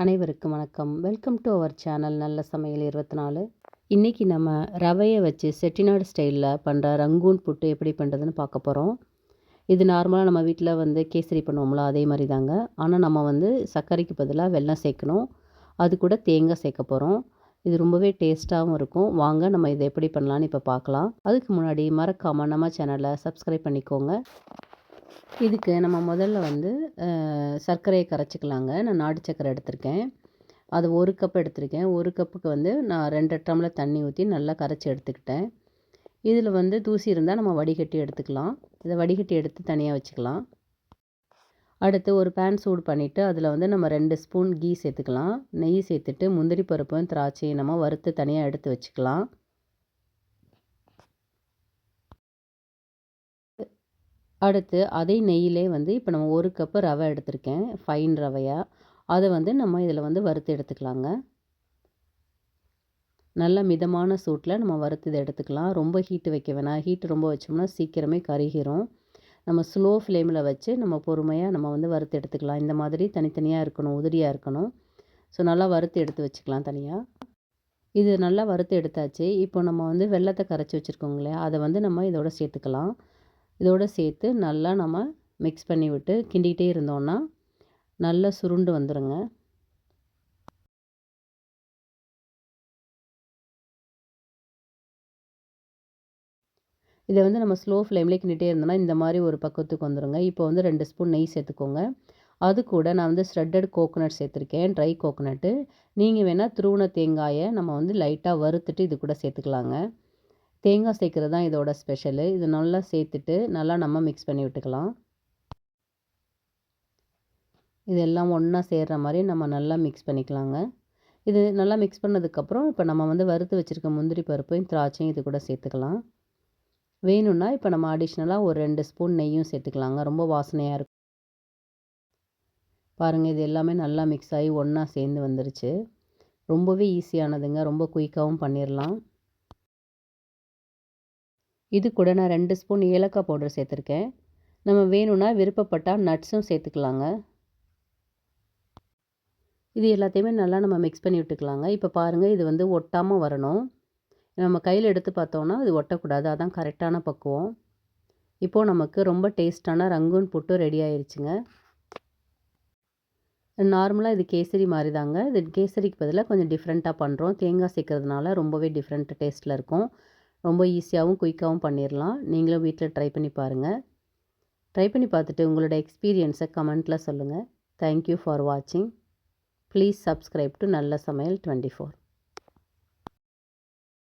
அனைவருக்கும் வணக்கம். Welcome to our channel நல்ல சமையல் இருபத்தி நாலு இன்றைக்கி நம்ம ரவையை வச்சு செட்டிநாடு ஸ்டைலில் பண்ணுற ரங்கூன் புட்டு எப்படி பண்ணுறதுன்னு பார்க்க போகிறோம் இது நார்மலாக நம்ம வீட்டில் வந்து கேசரி பண்ணுவோம்ல அதே மாதிரி தாங்க. ஆனால் நம்ம வந்து சர்க்கரைக்கு பதிலாக வெல்லம் சேர்க்கணும். அது கூட தேங்காய் சேர்க்க போகிறோம் இது ரொம்பவே டேஸ்ட்டாகவும் இருக்கும். வாங்க நம்ம இதை எப்படி பண்ணலான்னு இப்போ பார்க்கலாம். அதுக்கு முன்னாடி மறக்காமல் நம்ம சேனலை சப்ஸ்கிரைப் பண்ணிக்கோங்க. இதுக்கு நம்ம முதல்ல வந்து சர்க்கரையை கரைச்சிக்கலாங்க. நான் நாட்டு சர்க்கரை எடுத்திருக்கேன். அது ஒரு கப் எடுத்திருக்கேன். ஒரு கப்புக்கு வந்து நான் ரெண்டு டம்ளர் தண்ணி ஊற்றி நல்லா கரைச்சி எடுத்துக்கிட்டேன். இதில் வந்து தூசி இருந்தால் நம்ம வடிகட்டி எடுத்துக்கலாம். இதை வடிகட்டி எடுத்து தனியாக வச்சுக்கலாம். அடுத்து ஒரு பேன் சூடு பண்ணிவிட்டு அதில் வந்து நம்ம ரெண்டு ஸ்பூன் கீ சேர்த்துக்கலாம். நெய் சேர்த்துட்டு முந்திரி பருப்பும் திராட்சையும் நம்ம வறுத்து தனியாக எடுத்து வச்சுக்கலாம். அடுத்து அதே நெய்யிலே வந்து இப்போ நம்ம ஒரு கப்பு ரவை எடுத்திருக்கேன். ஃபைன் ரவையாக அதை வந்து நம்ம இதில் வந்து வறுத்து எடுத்துக்கலாங்க. நல்ல மிதமான சூட்டில் நம்ம வறுத்து இதை எடுத்துக்கலாம். ரொம்ப ஹீட்டு வைக்க வேணாம். ஹீட்டு ரொம்ப வச்சோம்னா சீக்கிரமே கருகிரும். நம்ம ஸ்லோ ஃப்ளேமில் வச்சு நம்ம பொறுமையாக நம்ம வந்து வறுத்து எடுத்துக்கலாம். இந்த மாதிரி தனித்தனியாக இருக்கணும் உதிரியாக இருக்கணும். ஸோ நல்லா வறுத்து எடுத்து வச்சுக்கலாம் தனியாக இது நல்லா வறுத்து எடுத்தாச்சு. இப்போ நம்ம வந்து வெள்ளத்தை கரைச்சி வச்சுருக்கோங்களே அதை வந்து நம்ம இதோட சேர்த்துக்கலாம். இதோடு சேர்த்து நல்லா நம்ம மிக்ஸ் பண்ணி விட்டு கிண்டிகிட்டே இருந்தோன்னா நல்லா சுருண்டு வந்துடுங்க இதை வந்து நம்ம ஸ்லோ ஃப்ளேம்லேயே கிண்டிகிட்டே இருந்தோம்னா இந்த மாதிரி ஒரு பக்கத்துக்கு வந்துடுங்க இப்போ வந்து ரெண்டு ஸ்பூன் நெய் சேர்த்துக்கோங்க. அது கூட நான் வந்து ஸ்ரெட்டட் கோகோனட் சேர்த்துருக்கேன் ட்ரை கோகோனட்டு நீங்கள் வேணால் துருவன தேங்காயை நம்ம வந்து லைட்டாக வறுத்துட்டு இது கூட சேர்த்துக்கலாங்க. தேங்காய் சேர்க்குறது தான் இதோட ஸ்பெஷலு இது நல்லா சேர்த்துட்டு நல்லா நம்ம மிக்ஸ் பண்ணி விட்டுக்கலாம். இதெல்லாம் ஒன்றா சேர்கிற மாதிரி நம்ம நல்லா மிக்ஸ் பண்ணிக்கலாங்க. இது நல்லா மிக்ஸ் பண்ணதுக்கப்புறம் இப்போ நம்ம வந்து வறுத்து வச்சுருக்க முந்திரி பருப்பையும் திராட்சையும் இது கூட சேர்த்துக்கலாம். வேணும்னா இப்போ நம்ம அடிஷ்னலாக ஒரு ரெண்டு ஸ்பூன் நெய்யும் சேர்த்துக்கலாங்க. ரொம்ப வாசனையாக இருக்கும். பாருங்கள் இது எல்லாமே நல்லா மிக்ஸ் ஆகி ஒன்றா சேர்ந்து வந்துருச்சு. ரொம்பவே ஈஸியானதுங்க ரொம்ப குயிக்காகவும் பண்ணிடலாம் இது கூட நான் ரெண்டு ஸ்பூன் ஏலக்காய் பவுடர் சேர்த்துருக்கேன். நம்ம வேணும்னா விருப்பப்பட்டால் நட்ஸும் சேர்த்துக்கலாங்க. இது எல்லாத்தையுமே நல்லா நம்ம மிக்ஸ் பண்ணி விட்டுக்கலாங்க. இப்போ பாருங்கள் இது வந்து ஒட்டாமல் வரணும். நம்ம கையில் எடுத்து பார்த்தோன்னா அது ஒட்டக்கூடாது. அதான் கரெக்டான பக்குவம். இப்போது நமக்கு ரொம்ப டேஸ்ட்டான ரங்கூன் புட்டு ரெடி ஆயிடுச்சுங்க நார்மலாக இது கேசரி மாதிரி தாங்க இது கேசரிக்கு பதிலாக கொஞ்சம் டிஃப்ரெண்ட்டாக பண்ணுறோம் தேங்காய் சேர்க்கறதுனால ரொம்பவே டிஃப்ரெண்ட் டேஸ்ட்டில் இருக்கும். ரொம்ப ஈஸியாகவும் குயிக்காகவும் பண்ணிடலாம் நீங்களும் வீட்டில் ட்ரை பண்ணி பாருங்கள் ட்ரை பண்ணி பார்த்துட்டு உங்களோட எக்ஸ்பீரியன்ஸை கமெண்ட்டில் சொல்லுங்கள் தேங்க்யூ ஃபார் வாட்சிங் ப்ளீஸ் சப்ஸ்கிரைப் டு நல்ல சமையல் டுவெண்ட்டி ஃபோர்.